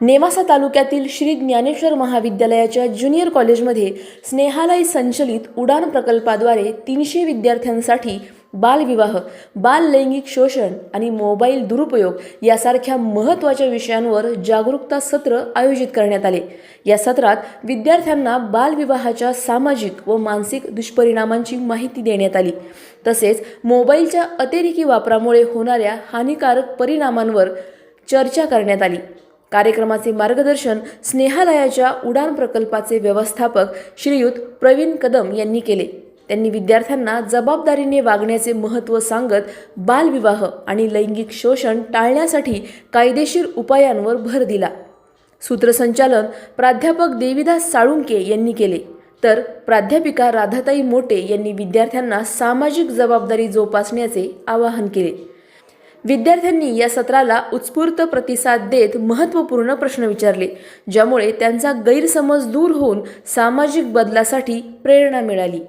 नेवासा तालुक्यातील श्री ज्ञानेश्वर महाविद्यालयाच्या ज्युनियर कॉलेजमध्ये स्नेहालय संचलित उडान प्रकल्पाद्वारे तीनशे विद्यार्थ्यांसाठी बालविवाह बाल लैंगिक शोषण आणि मोबाईल दुरुपयोग यासारख्या महत्त्वाच्या विषयांवर जागरूकता सत्र आयोजित करण्यात आले. या सत्रात विद्यार्थ्यांना बालविवाहाच्या सामाजिक व मानसिक दुष्परिणामांची माहिती देण्यात आली. तसेच मोबाईलच्या अतिरेकी वापरामुळे होणाऱ्या हानिकारक परिणामांवर चर्चा करण्यात आली. कार्यक्रमाचे मार्गदर्शन स्नेहालयाच्या उडान प्रकल्पाचे व्यवस्थापक श्रीयुत प्रवीण कदम यांनी केले. त्यांनी विद्यार्थ्यांना जबाबदारीने वागण्याचे महत्त्व सांगत बालविवाह आणि लैंगिक शोषण टाळण्यासाठी कायदेशीर उपायांवर भर दिला. सूत्रसंचालन प्राध्यापक देविदास साळुंके यांनी केले. तर प्राध्यापिका राधाताई मोटे यांनी विद्यार्थ्यांना सामाजिक जबाबदारी जोपासण्याचे आवाहन केले. विद्यार्थ्यांनी या सत्राला उत्स्फूर्त प्रतिसाद देत महत्त्वपूर्ण प्रश्न विचारले ज्यामुळे त्यांचा गैरसमज दूर होऊन सामाजिक बदलासाठी प्रेरणा मिळाली.